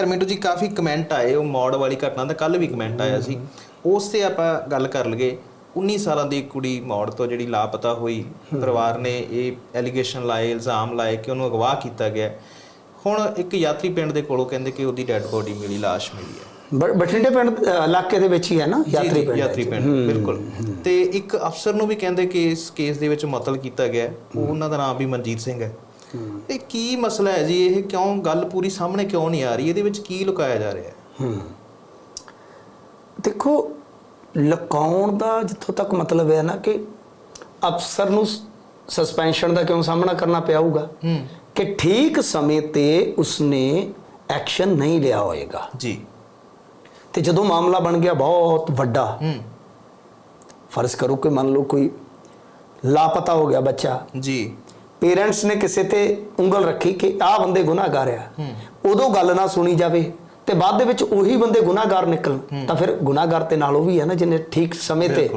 ਖੈਰ ਮਿੰਟੂ ਜੀ ਕਾਫੀ ਕਮੈਂਟ ਆਏ ਉਹ ਮੌੜ ਵਾਲੀ ਘਟਨਾ ਦਾ ਕੱਲ ਵੀ ਕਮੈਂਟ ਆਇਆ ਸੀ। ਉਸ ਤੇ ਆਪਾਂ ਗੱਲ ਕਰ ਲਈਏ 19 ਸਾਲਾਂ ਦੀ ਕੁੜੀ ਮੌੜ ਤੋਂ ਜਿਹੜੀ ਲਾਪਤਾ ਹੋਈ ਪਰਿਵਾਰ ਨੇ ਇਹ ਐਲੀਗੇਸ਼ਨ ਲਾਏ ਇਲਜ਼ਾਮ ਲਾਏ ਕਿ ਉਹਨੂੰ ਅਗਵਾ ਕੀਤਾ ਗਿਆ। ਹੁਣ ਇੱਕ ਯਾਤਰੀ ਪਿੰਡ ਦੇ ਕੋਲੋਂ ਕਹਿੰਦੇ ਕਿ ਉਹਦੀ ਡੈੱਡ ਬੋਡੀ ਮਿਲੀ ਲਾਸ਼ ਮਿਲੀ ਹੈ। ਬਠਿੰਡੇ ਪਿੰਡ ਇਲਾਕੇ ਦੇ ਵਿੱਚ ਹੀ ਹੈ ਨਾ ਯਾਤਰੀ ਪਿੰਡ ਯਾਤਰੀ। ਪਿੰਡ ਬਿਲਕੁਲ। ਤੇ ਇੱਕ ਅਫਸਰ ਨੂੰ ਵੀ ਕਹਿੰਦੇ ਕਿ ਇਸ ਕੇਸ ਦੇ ਵਿੱਚ ਮਤਲ ਕੀਤਾ ਗਿਆ। ਉਹਨਾਂ ਦਾ ਨਾਮ ਵੀ ਮਨਜੀਤ ਸਿੰਘ ਹੈ। ਇਹ ਕੀ ਮਸਲਾ ਹੈ ਜੀ? ਇਹ ਕਿਉਂ ਗੱਲ ਪੂਰੀ ਸਾਹਮਣੇ ਕਿਉਂ ਨਹੀਂ ਆ ਰਹੀ? ਇਹਦੇ ਵਿੱਚ ਕੀ ਲੁਕਾਇਆ ਜਾ ਰਿਹਾ ਹੈ? ਦੇਖੋ ਲਕਾਉਣ ਦਾ ਜਿੱਥੋਂ ਤੱਕ ਮਤਲਬ ਹੈ ਨਾ ਕਿ ਅਫਸਰ ਨੂੰ ਸਸਪੈਂਸ਼ਨ ਦਾ ਕਿਉਂ ਸਾਹਮਣਾ ਕਰਨਾ ਪਿਆ ਹੋਊਗਾ? ਕਿ ਠੀਕ ਸਮੇਂ ਤੇ ਉਸਨੇ ਐਕਸ਼ਨ ਨਹੀਂ ਲਿਆ ਹੋਏਗਾ। ਜੀ। ਤੇ ਜਦੋਂ ਮਾਮਲਾ ਬਣ ਗਿਆ ਬਹੁਤ ਵੱਡਾ ਫਰਜ਼ ਕਰੋ ਕਿ ਮੰਨ ਲਓ ਕੋਈ ਲਾਪਤਾ ਹੋ ਗਿਆ ਬੱਚਾ। ਜੀ। ਪੇਰੈਂਟਸ ਨੇ ਕਿਸੇ ਤੇ ਉਂਗਲ ਰੱਖੀ ਕਿ ਆਹ ਬੰਦੇ ਗੁਨਾਹਗਾਰ ਆ। ਉਦੋਂ ਗੱਲ ਨਾ ਸੁਣੀ ਜਾਵੇ ਤੇ ਬਾਅਦ ਦੇ ਵਿੱਚ ਉਹੀ ਬੰਦੇ ਗੁਨਾਹਗਾਰ ਨਿਕਲਣ। ਤਾਂ ਫਿਰ ਗੁਨਾਹਗਾਰ ਤੇ ਨਾਲ ਉਹ ਵੀ ਹੈ ਨਾ ਜਿਹਨੇ ਠੀਕ ਸਮੇਂ ਤੇ।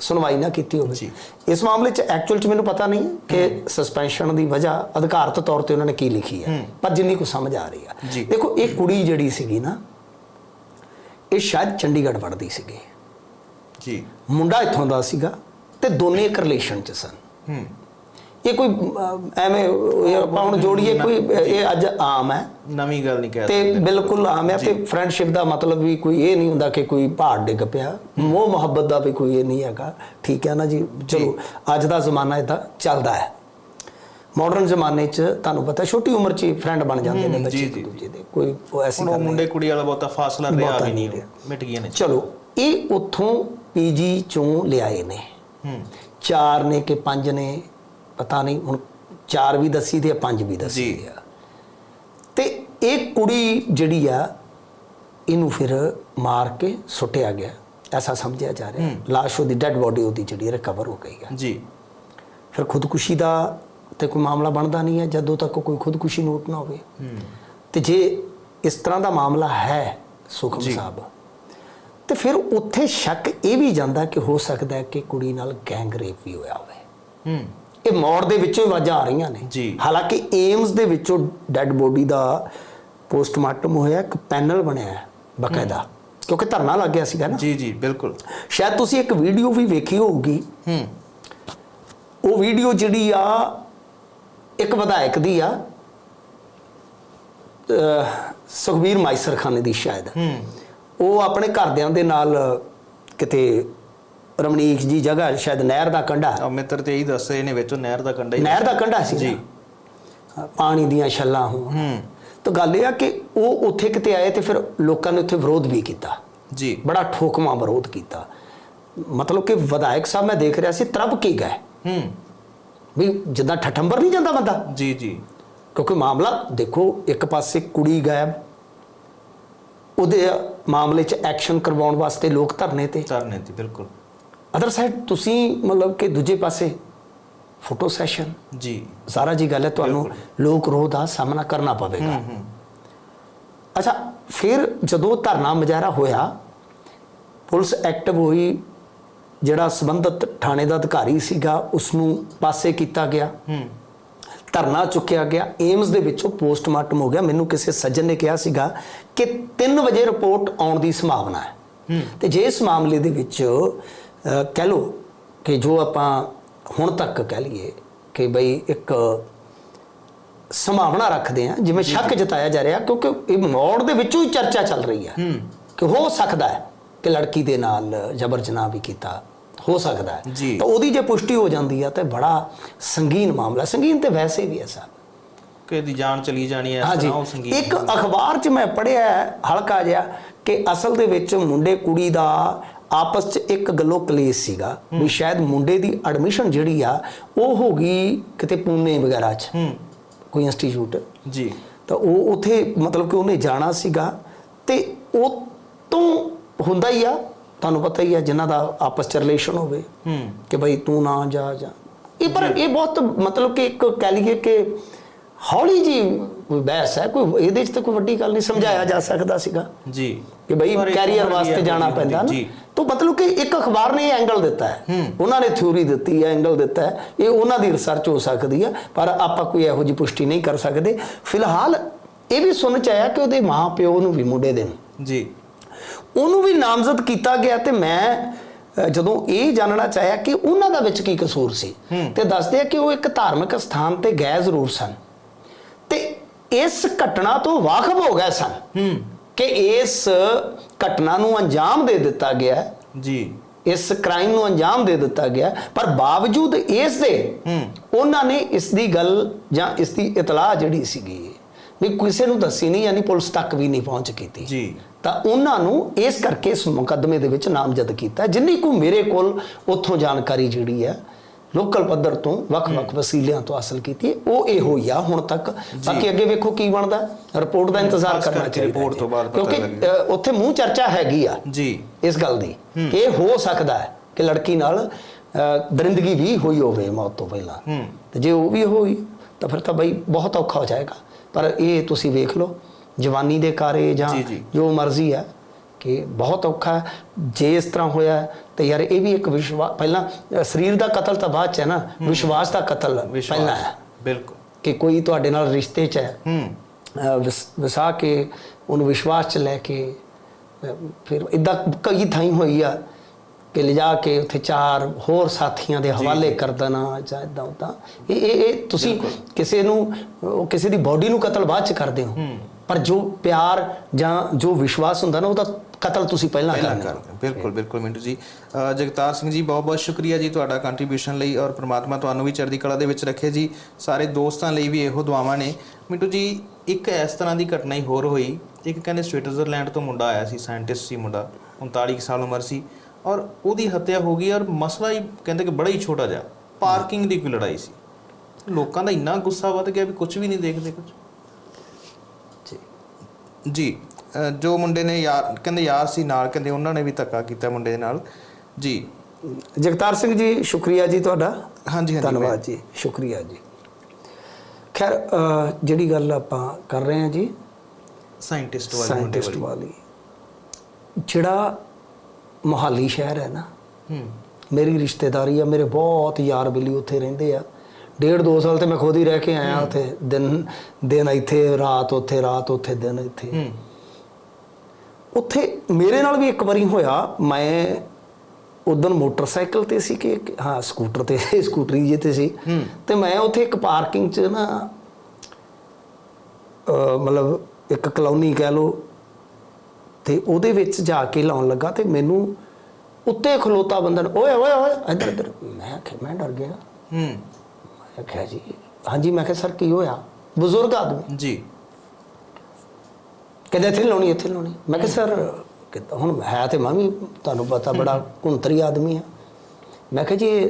ਸੁਣਵਾਈ ਨਾ ਕੀਤੀ ਹੋਵੇ। ਇਸ ਮਾਮਲੇ 'ਚ ਐਕਚੁਅਲ 'ਚ ਮੈਨੂੰ ਪਤਾ ਨਹੀਂ ਕਿ ਸਸਪੈਂਸ਼ਨ ਦੀ ਵਜ੍ਹਾ ਅਧਿਕਾਰਤ ਤੌਰ ਤੇ ਉਹਨਾਂ ਨੇ ਕੀ ਲਿਖੀ ਹੈ। ਪਰ ਜਿੰਨੀ ਕੁ ਸਮਝ ਆ ਰਹੀ ਆ। ਦੇਖੋ ਇਹ ਕੁੜੀ ਜਿਹੜੀ ਸੀਗੀ ਨਾ ਇਹ ਸ਼ਾਇਦ ਚੰਡੀਗੜ੍ਹ ਪੜ੍ਹਦੀ ਸੀਗੀ। ਜੀ। ਮੁੰਡਾ ਇੱਥੋਂ ਦਾ ਸੀਗਾ ਤੇ ਦੋਨੇ ਇੱਕ ਰਿਲੇਸ਼ਨ 'ਚ ਸਨ। ਹੂੰ। ਇਹ ਕੋਈ ਐਵੇਂ ਆਪਾਂ ਹੁਣ ਜੋੜੀਏ ਕੋਈ ਇਹ ਅੱਜ ਆਮ ਹੈ। ਨਵੀਂ ਗੱਲ ਨਹੀਂ ਕਹਿ ਤੇ ਬਿਲਕੁਲ ਆਮ ਹੈ। ਤੇ ਫਰੈਂਡਸ਼ਿਪ ਦਾ ਮਤਲਬ ਵੀ ਕੋਈ ਇਹ ਨਹੀਂ ਹੁੰਦਾ ਕਿ ਕੋਈ ਪਹਾੜ ਡਿੱਗ ਪਿਆ। ਮੋਹ ਮੁਹੱਬਤ ਦਾ ਵੀ ਕੋਈ ਇਹ ਨਹੀਂ ਹੈਗਾ। ਠੀਕ ਹੈ ਨਾ ਜੀ? ਚਲੋ ਅੱਜ ਦਾ ਜ਼ਮਾਨਾ ਇਦਾਂ ਚੱਲਦਾ ਹੈ। ਮਾਡਰਨ ਜ਼ਮਾਨੇ 'ਚ ਤੁਹਾਨੂੰ ਪਤਾ ਛੋਟੀ ਉਮਰ 'ਚ ਫਰੈਂਡ ਬਣ ਜਾਂਦੇ ਨੇ ਬੱਚੇ ਇੱਕ ਦੂਜੇ ਦੇ। ਕੋਈ ਉਹ ਐਸੀ ਗੱਲ ਨਹੀਂ ਮੁੰਡੇ ਕੁੜੀ ਵਾਲਾ ਬਹੁਤਾ ਫਾਸਲਾ ਰਿਹਾ ਵੀ ਨਹੀਂ ਮਿਟ ਗਈਆਂ ਨੇ। ਚਲੋ ਇਹ ਉੱਥੋਂ ਪੀਜੀ ਚੋਂ ਲਿਆਏ ਨੇ। ਹੂੰ। ਚਾਰ ਨੇ ਕਿ ਪੰਜ ਨੇ? ਪਤਾ ਨਹੀਂ ਹੁਣ ਚਾਰ ਵੀ ਦੱਸੀ ਤੇ ਪੰਜ ਵੀ ਦੱਸੀ। ਆ। ਤੇ ਇਹ ਕੁੜੀ ਜਿਹੜੀ ਆ ਇਹਨੂੰ ਫਿਰ ਮਾਰ ਕੇ ਸੁੱਟਿਆ ਗਿਆ। ਐਸਾ ਸਮਝਿਆ ਜਾ ਰਿਹਾ। ਲਾਸ਼ ਉਹਦੀ ਡੈੱਡ ਬੋਡੀ ਉਹਦੀ ਜਿਹੜੀ ਰਿਕਵਰ ਹੋ ਗਈ ਆ। ਜੀ। ਫਿਰ ਖੁਦਕੁਸ਼ੀ ਦਾ ਤੇ ਕੋਈ ਮਾਮਲਾ ਬਣਦਾ ਨਹੀਂ ਹੈ ਜਦੋਂ ਤੱਕ ਕੋਈ ਖੁਦਕੁਸ਼ੀ ਨੋਟ ਨਾ ਹੋਵੇ। ਤੇ ਜੇ ਇਸ ਤਰ੍ਹਾਂ ਦਾ ਮਾਮਲਾ ਹੈ ਸੁਖਮ। ਸਾਹਿਬ ਤੇ ਫਿਰ ਉੱਥੇ ਸ਼ੱਕ ਇਹ ਵੀ ਜਾਂਦਾ ਕਿ ਹੋ ਸਕਦਾ ਹੈ ਕਿ ਕੁੜੀ ਨਾਲ ਗੈਂਗ ਰੇਪ ਵੀ ਹੋਇਆ ਹੋਵੇ। ਹੂੰ। ਇਹ ਮੌੜ ਦੇ ਵਿੱਚੋਂ ਹੀ ਆਵਾਜ਼ਾਂ ਆ ਰਹੀਆਂ ਨੇ। ਜੀ। ਹਾਲਾਂਕਿ ਏਮਸ ਦੇ ਵਿੱਚੋਂ ਡੈੱਡ ਬੋਡੀ ਦਾ ਪੋਸਟਮਾਰਟਮ ਹੋਇਆ ਇੱਕ ਪੈਨਲ ਬਣਿਆ ਹੈ ਬਕਾਇਦਾ। ਕਿਉਂਕਿ ਧਰਨਾ ਲੱਗ ਗਿਆ ਸੀਗਾ ਨਾ। ਜੀ ਜੀ ਬਿਲਕੁਲ। ਸ਼ਾਇਦ ਤੁਸੀਂ ਇੱਕ ਵੀਡੀਓ ਵੀ ਵੇਖੀ ਹੋਊਗੀ। ਹੂੰ। ਉਹ ਵੀਡੀਓ ਜਿਹੜੀ ਆ ਇੱਕ ਵਿਧਾਇਕ ਦੀ ਆ ਸੁਖਬੀਰ ਮਾਈਸਰ ਖਾਨੇ ਦੀ ਸ਼ਾਇਦ। ਹੂੰ। ਉਹ ਆਪਣੇ ਘਰਦਿਆਂ ਦੇ ਨਾਲ ਕਿਤੇ ਰਮਣੀਕ ਜੀ ਜਗ੍ਹਾ ਸ਼ਾਇਦ ਨਹਿਰ ਦਾ ਕੰਢਾ। ਮਿੱਤਰ ਤੇ ਇਹੀ ਦੱਸ ਰਹੇ ਨੇ ਵਿੱਚੋਂ ਨਹਿਰ ਦਾ ਕੰਢਾ ਹੀ ਨਹਿਰ ਦਾ ਕੰਢਾ ਸੀ ਜੀ। ਪਾਣੀ ਦੀਆਂ ਛੱਲਾਂ ਹੋਣ। ਹੂੰ। ਤਾਂ ਗੱਲ ਇਹ ਆ ਕਿ ਉਹ ਉੱਥੇ ਕਿਤੇ ਆਏ ਤੇ ਫਿਰ ਲੋਕਾਂ ਨੇ ਉੱਥੇ ਵਿਰੋਧ ਵੀ ਕੀਤਾ। ਜੀ। ਬੜਾ ਠੋਕਮਾ ਵਿਰੋਧ ਕੀਤਾ। ਮਤਲਬ ਕਿ ਵਿਧਾਇਕ ਸਾਹਿਬ ਮੈਂ ਦੇਖ ਰਿਹਾ ਸੀ ਤਰਬ ਕੀ ਗਏ। ਹੂੰ। ਵੀ ਜਿੱਦਾਂ ਠਠੰਬਰ ਨਹੀਂ ਜਾਂਦਾ ਬੰਦਾ? ਜੀ ਜੀ। ਕਿਉਂਕਿ ਮਾਮਲਾ ਦੇਖੋ ਇੱਕ ਪਾਸੇ ਕੁੜੀ ਗਾਇਬ। ਉਹਦੇ ਮਾਮਲੇ 'ਚ ਐਕਸ਼ਨ ਕਰਵਾਉਣ ਵਾਸਤੇ ਲੋਕ ਧਰਨੇ ਤੇ। ਧਰਨੇ ਤੇ ਬਿਲਕੁਲ। ਅਦਰ ਸਾਈਡ ਤੁਸੀਂ ਮਤਲਬ ਕਿ ਦੂਜੇ ਪਾਸੇ ਫੋਟੋ ਸੈਸ਼ਨ ਜੀ। ਸਾਰਾ ਜੀ ਗੱਲ ਹੈ ਤੁਹਾਨੂੰ ਲੋਕ ਰੋਹ ਦਾ ਸਾਹਮਣਾ ਕਰਨਾ ਪਵੇਗਾ। ਅੱਛਾ ਫਿਰ ਜਦੋਂ ਧਰਨਾ ਮੁਜ਼ਾਹਰਾ ਹੋਇਆ ਪੁਲਿਸ ਐਕਟਿਵ ਹੋਈ ਜਿਹੜਾ ਸੰਬੰਧਿਤ ਥਾਣੇ ਦਾ ਅਧਿਕਾਰੀ ਸੀਗਾ ਉਸ ਨੂੰ ਪਾਸੇ ਕੀਤਾ ਗਿਆ। ਹੂੰ। ਧਰਨਾ ਚੁੱਕਿਆ ਗਿਆ। ਏਮਸ ਦੇ ਵਿੱਚੋਂ ਪੋਸਟਮਾਰਟਮ ਹੋ ਗਿਆ। ਮੈਨੂੰ ਕਿਸੇ ਸੱਜਣ ਨੇ ਕਿਹਾ ਸੀਗਾ ਕਿ 3 ਵਜੇ ਰਿਪੋਰਟ ਆਉਣ ਦੀ ਸੰਭਾਵਨਾ ਹੈ। ਹੂੰ। ਤੇ ਜੇ ਇਸ ਮਾਮਲੇ ਦੇ ਵਿੱਚ ਕਹਿ ਲਓ ਕਿ ਜੋ ਆਪਾਂ ਹੁਣ ਤੱਕ ਕਹਿ ਲਈਏ ਕਿ ਬਈ ਇੱਕ ਸੰਭਾਵਨਾ ਰੱਖਦੇ ਆ ਜਿਵੇਂ ਸ਼ੱਕ ਜਤਾਇਆ ਜਾ ਰਿਹਾ ਕਿਉਂਕਿ ਇਹ ਮੋੜ ਦੇ ਵਿੱਚੋਂ ਹੀ ਚਰਚਾ ਚੱਲ ਰਹੀ ਹੈ। ਕਿ ਹੋ ਸਕਦਾ ਹੈ ਕਿ ਲੜਕੀ ਦੇ ਨਾਲ ਜਬਰ ਜਨਾਹ ਵੀ ਕੀਤਾ ਹੋ ਸਕਦਾ ਹੈ। ਤਾਂ ਉਹਦੀ ਜੇ ਪੁਸ਼ਟੀ ਹੋ ਜਾਂਦੀ ਹੈ ਤਾਂ ਬੜਾ ਸੰਗੀਨ ਮਾਮਲਾ ਸੰਗੀਨ ਤੇ ਵੈਸੇ ਵੀ ਸਾਹਿਬ ਕਿ ਦੀ ਜਾਨ ਚਲੀ ਜਾਣੀ ਹੈ ਇਸ ਤਰ੍ਹਾਂ ਉਹ ਸੰਗੀਤ ਇੱਕ ਅਖਬਾਰ 'ਚ ਮੈਂ ਪੜਿਆ ਹਲਕਾ ਜਿਹਾ ਕਿ ਅਸਲ ਦੇ ਵਿੱਚ ਮੁੰਡੇ ਕੁੜੀ ਦਾ ਆਪਸ 'ਚ ਇੱਕ ਗੱਲੋਂ ਕਲੇਸ਼ ਸੀਗਾ ਵੀ ਸ਼ਾਇਦ ਮੁੰਡੇ ਦੀ ਐਡਮਿਸ਼ਨ ਜਿਹੜੀ ਆ ਉਹ ਹੋ ਗਈ ਕਿਤੇ ਪੂਨੇ ਵਗੈਰਾ 'ਚ ਕੋਈ ਇੰਸਟੀਚਿਊਟ ਜੀ। ਤਾਂ ਉਹ ਉਥੇ ਮਤਲਬ ਕਿ ਉਹਨੇ ਜਾਣਾ ਸੀਗਾ ਤੇ ਉਹ ਤੋਂ ਹੁੰਦਾ ਹੀ ਆ ਤੁਹਾਨੂੰ ਪਤਾ ਹੀ ਆ ਜਿਨ੍ਹਾਂ ਦਾ ਆਪਸ 'ਚ ਰਿਲੇਸ਼ਨ ਹੋਵੇ ਕਿ ਭਾਈ ਤੂੰ ਨਾ ਜਾ ਜਾ। ਇਹ ਪਰ ਇਹ ਬਹੁਤ ਮਤਲਬ ਕਿ ਇੱਕ ਕਹਿ ਲਈਏ ਕਿ ਹੌਲੀ ਜੀ ਕੋਈ ਬਹਿਸ ਹੈ? ਕੋਈ ਇਹਦੇ 'ਚ ਤਾਂ ਕੋਈ ਵੱਡੀ ਗੱਲ ਨਹੀਂ ਸਮਝਾਇਆ ਜਾ ਸਕਦਾ ਸੀਗਾ। ਜੀ। ਕਿ ਭਾਈ ਕੈਰੀਅਰ ਵਾਸਤੇ ਜਾਣਾ ਪੈਂਦਾ ਨਾ। ਜੀ। ਤਾਂ ਮਤਲਬ ਕਿ ਇੱਕ ਅਖਬਾਰ ਨੇ ਇਹ ਐਂਗਲ ਦਿੱਤਾ ਹੈ। ਉਹਨਾਂ ਨੇ ਥਿਊਰੀ ਦਿੱਤੀ ਹੈ ਐਂਗਲ ਦਿੱਤਾ ਹੈ। ਇਹ ਉਹਨਾਂ ਦੀ ਰਿਸਰਚ ਹੋ ਸਕਦੀ ਹੈ ਪਰ ਆਪਾਂ ਕੋਈ ਇਹੋ ਜਿਹੀ ਪੁਸ਼ਟੀ ਨਹੀਂ ਕਰ ਸਕਦੇ। ਫਿਲਹਾਲ ਇਹ ਵੀ ਸੁਣ ਚ ਆਇਆ ਕਿ ਉਹਦੇ ਮਾਪਿਓ ਨੂੰ ਵੀ ਮੁੰਡੇ ਦੇ ਨੂੰ। ਜੀ। ਉਹਨੂੰ ਵੀ ਨਾਮਜ਼ਦ ਕੀਤਾ ਗਿਆ ਤੇ ਮੈਂ ਜਦੋਂ ਇਹ ਜਾਣਨਾ ਚਾਹਿਆ ਕਿ ਉਹਨਾਂ ਦਾ ਵਿੱਚ ਕੀ ਕਸੂਰ ਸੀ ਤੇ ਦੱਸਦੇ ਆ ਕਿ ਉਹ ਇੱਕ ਧਾਰਮਿਕ ਸਥਾਨ ਤੇ ਗਏ ਜ਼ਰੂਰ ਸਨ। ਤੇ ਇਸ ਘਟਨਾ ਤੋਂ ਵਾਕਿਫ ਹੋ ਗਏ ਸਨ ਕਿ ਇਸ ਘਟਨਾ ਨੂੰ ਅੰਜਾਮ ਦੇ ਦਿੱਤਾ ਗਿਆ। ਜੀ। ਇਸ ਕ੍ਰਾਈਮ ਨੂੰ ਅੰਜਾਮ ਦੇ ਦਿੱਤਾ ਗਿਆ। ਪਰ ਬਾਵਜੂਦ ਇਸ ਦੇ ਉਹਨਾਂ ਨੇ ਇਸ ਦੀ ਗੱਲ ਜਾਂ ਇਸ ਦੀ ਇਤਲਾਹ ਜਿਹੜੀ ਸੀਗੀ ਵੀ ਕਿਸੇ ਨੂੰ ਦੱਸੀ ਨਹੀਂ ਯਾਨੀ ਪੁਲਿਸ ਤੱਕ ਵੀ ਨਹੀਂ ਪਹੁੰਚ ਕੀਤੀ। ਜੀ। ਤਾਂ ਉਹਨਾਂ ਨੂੰ ਇਸ ਕਰਕੇ ਇਸ ਮੁਕੱਦਮੇ ਦੇ ਵਿੱਚ ਨਾਮਜ਼ਦ ਕੀਤਾ ਜਿੰਨੀ ਕੋ ਮੇਰੇ ਕੋਲ ਉੱਥੋਂ ਜਾਣਕਾਰੀ ਜਿਹੜੀ ਹੈ ਲੋਕਲ ਪੱਧਰ ਤੋਂ ਵੱਖ-ਵੱਖ ਵਸੀਲਿਆਂ ਤੋਂ ਹਾਸਲ ਕੀਤੀ। ਉਹ ਇਹੋ ਹੀ ਆ ਹੁਣ ਤੱਕ। ਬਾਕੀ ਅੱਗੇ ਵੇਖੋ ਕੀ ਬਣਦਾ। ਰਿਪੋਰਟ ਦਾ ਇੰਤਜ਼ਾਰ ਕਰਨਾ ਚਾਹੀਦਾ ਹੈ। ਤੋਂ ਬਾਅਦ ਕਿਉਂਕਿ ਉੱਥੇ ਮੂੰਹ ਚਰਚਾ ਹੈਗੀ ਆ ਜੀ। ਇਸ ਗੱਲ ਦੀ। ਕਿ ਇਹ ਹੋ ਸਕਦਾ ਹੈ ਕਿ ਲੜਕੀ ਨਾਲ ਦਰਿੰਦਗੀ ਵੀ ਹੋਈ ਹੋਵੇ ਮੌਤ ਤੋਂ ਪਹਿਲਾਂ। ਤੇ ਜੇ ਉਹ ਵੀ ਹੋਈ ਤਾਂ ਫਿਰ ਤਾਂ ਬਈ ਬਹੁਤ ਔਖਾ ਹੋ ਜਾਏਗਾ। ਪਰ ਇਹ ਤੁਸੀਂ ਵੇਖ ਲਓ ਜਵਾਨੀ ਦੇ ਕਾਰੇ ਜਾਂ ਜੀ, ਜੀ। ਜੋ ਮਰਜ਼ੀ ਹੈ ਕਿ ਬਹੁਤ ਔਖਾ ਜੇ ਇਸ ਤਰ੍ਹਾਂ ਹੋਇਆ ਤੇ ਯਾਰ ਇਹ ਵੀ ਇੱਕ ਵਿਸ਼ਵਾਸ ਪਹਿਲਾਂ ਸਰੀਰ ਦਾ ਕਤਲ ਤਾਂ ਬਾਅਦ ਚ ਹੈ ਨਾ। ਵਿਸ਼ਵਾਸ ਦਾ ਕਤਲ ਪਹਿਲਾਂ ਹੈ। ਬਿਲਕੁਲ। ਕਿ ਕੋਈ ਤੁਹਾਡੇ ਨਾਲ ਰਿਸ਼ਤੇ ਚ ਹੈ। ਹੂੰ। ਵਸ- ਕੇ ਉਹਨੂੰ ਵਿਸ਼ਵਾਸ ਚ ਲੈ ਕੇ ਫਿਰ ਇਦਾਂ ਕਈ ਥਾਈਂ ਹੋਈ ਆ ਕਿ ਲਿਜਾ ਕੇ ਉੱਥੇ ਚਾਰ ਹੋਰ ਸਾਥੀਆਂ ਦੇ ਹਵਾਲੇ ਕਰ ਦੇਣਾ ਜਾਂ ਇਦਾਂ ਉਦਾਂ ਇਹ ਇਹ ਤੁਸੀਂ ਕਿਸੇ ਨੂੰ ਉਹ ਕਿਸੇ ਦੀ ਬਾਡੀ ਨੂੰ ਕਤਲ ਬਾਅਦ ਚ ਕਰਦੇ ਹੋ। ਪਰ ਜੋ ਪਿਆਰ ਜਾਂ ਜੋ ਵਿਸ਼ਵਾਸ ਹੁੰਦਾ ਨਾ ਉਹਦਾ ਕਤਲ ਤੁਸੀਂ ਪਹਿਲਾਂ ਕਰਦੇ ਬਿਲਕੁਲ ਬਿਲਕੁਲ ਮਿੰਟੂ ਜੀ। ਜਗਤਾਰ ਸਿੰਘ ਜੀ ਬਹੁਤ ਬਹੁਤ ਸ਼ੁਕਰੀਆ ਜੀ ਤੁਹਾਡਾ ਕੰਟਰੀਬਿਊਸ਼ਨ ਲਈ ਔਰ ਪ੍ਰਮਾਤਮਾ ਤੁਹਾਨੂੰ ਵੀ ਚੜ੍ਹਦੀ ਕਲਾ ਦੇ ਵਿੱਚ ਰੱਖੇ ਜੀ। ਸਾਰੇ ਦੋਸਤਾਂ ਲਈ ਵੀ ਇਹੋ ਦੁਆਵਾਂ ਨੇ। ਮਿੰਟੂ ਜੀ ਇੱਕ ਇਸ ਤਰ੍ਹਾਂ ਦੀ ਘਟਨਾ ਹੀ ਹੋਰ ਹੋਈ। ਇੱਕ ਕਹਿੰਦੇ ਸਵਿਟਜ਼ਰਲੈਂਡ ਤੋਂ ਮੁੰਡਾ ਆਇਆ ਸੀ ਸਾਇੰਟਿਸਟ ਸੀ ਮੁੰਡਾ 39 ਕੁ ਸਾਲ ਉਮਰ ਸੀ। ਔਰ ਉਹਦੀ ਹੱਤਿਆ ਹੋ ਗਈ ਔਰ ਮਸਲਾ ਹੀ ਕਹਿੰਦੇ ਕਿ ਬੜਾ ਹੀ ਛੋਟਾ ਜਿਹਾ ਪਾਰਕਿੰਗ ਦੀ ਕੋਈ ਲੜਾਈ ਸੀ। ਲੋਕਾਂ ਦਾ ਇੰਨਾ ਗੁੱਸਾ ਵੱਧ ਗਿਆ ਵੀ ਕੁਝ ਵੀ ਨਹੀਂ ਦੇਖਦੇ ਕੁਝ ਜੀ। ਅ, ਜੋ ਮੁੰਡੇ ਨੇ ਯਾਰ ਕਹਿੰਦੇ ਯਾਰ ਸੀ ਨਾਲ ਕਹਿੰਦੇ ਉਹਨਾਂ ਨੇ ਵੀ ਧੱਕਾ ਕੀਤਾ ਮੁੰਡੇ ਦੇ ਨਾਲ। ਜੀ। ਜਗਤਾਰ ਸਿੰਘ ਜੀ ਸ਼ੁਕਰੀਆ ਜੀ ਤੁਹਾਡਾ। ਹਾਂਜੀ ਹਾਂਜੀ ਧੰਨਵਾਦ ਜੀ ਸ਼ੁਕਰੀਆ ਜੀ। ਖੈਰ ਜਿਹੜੀ ਗੱਲ ਆਪਾਂ ਕਰ ਰਹੇ ਹਾਂ ਜੀ ਸਾਇੰਟਿਸਟ ਵਾਲੇ ਸਾਇੰਟਿਸਟ ਵਾਲੀ। ਵਾਲੀ। ਜਿਹੜਾ ਮੋਹਾਲੀ ਸ਼ਹਿਰ ਹੈ ਨਾ ਹੂੰ। ਮੇਰੀ ਰਿਸ਼ਤੇਦਾਰੀ ਆ ਮੇਰੇ ਬਹੁਤ ਯਾਰ ਬੇਲੀ ਉੱਥੇ ਰਹਿੰਦੇ ਆ। ਡੇਢ ਦੋ ਸਾਲ ਤੇ ਮੈਂ ਖੁਦ ਹੀ ਰਹਿ ਕੇ ਆਇਆ ਉੱਥੇ ਦਿਨ ਦਿਨ ਇੱਥੇ ਰਾਤ ਉੱਥੇ ਰਾਤ ਉੱਥੇ ਦਿਨ ਇੱਥੇ। ਹੂੰ। ਉੱਥੇ ਮੇਰੇ ਨਾਲ ਵੀ ਇੱਕ ਵਾਰੀ ਹੋਇਆ। ਮੈਂ ਉਦੋਂ ਮੋਟਰਸਾਈਕਲ ਤੇ ਸੀ ਕਿ ਹਾਂ ਸਕੂਟਰ ਤੇ ਸਕੂਟਰੀ ਜੇ ਤੇ ਸੀ। ਤੇ ਮੈਂ ਉੱਥੇ ਇੱਕ ਪਾਰਕਿੰਗ 'ਚ ਨਾ ਮਤਲਬ ਇੱਕ ਕਲੋਨੀ ਕਹਿ ਲੋ ਤੇ ਉਹਦੇ ਵਿੱਚ ਜਾ ਕੇ ਲਾਉਣ ਲੱਗਾ ਤੇ ਮੈਨੂੰ ਉੱਤੇ ਖਲੋਤਾ ਬੰਦਾ ਨੇ, ਓਏ ਓਏ ਓਏ ਇੱਧਰ ਇੱਧਰ। ਮੈਂ ਆਖਿਆ ਮੈਂ ਡਰ ਗਿਆ। ਹੂੰ। ਮੈਂ ਆਖਿਆ ਜੀ ਹਾਂਜੀ ਮੈਂ ਕਿਹਾ ਸਰ ਕੀ ਹੋਇਆ? ਬਜ਼ੁਰਗ ਆਦਮੀ। ਜੀ। ਕਹਿੰਦੇ ਇੱਥੇ ਲਾਉਣੀ ਇੱਥੇ ਲਾਉਣੀ। ਮੈਂ ਕਿਹਾ ਸਰ ਕਿੱਦਾਂ ਹੁਣ ਹੈ ਤੇ ਮੈਂ ਵੀ ਤੁਹਾਨੂੰ ਪਤਾ ਬੜਾ ਕੁੰਤਰੀ ਆਦਮੀ ਆ। ਮੈਂ ਕਿਹਾ ਜੀ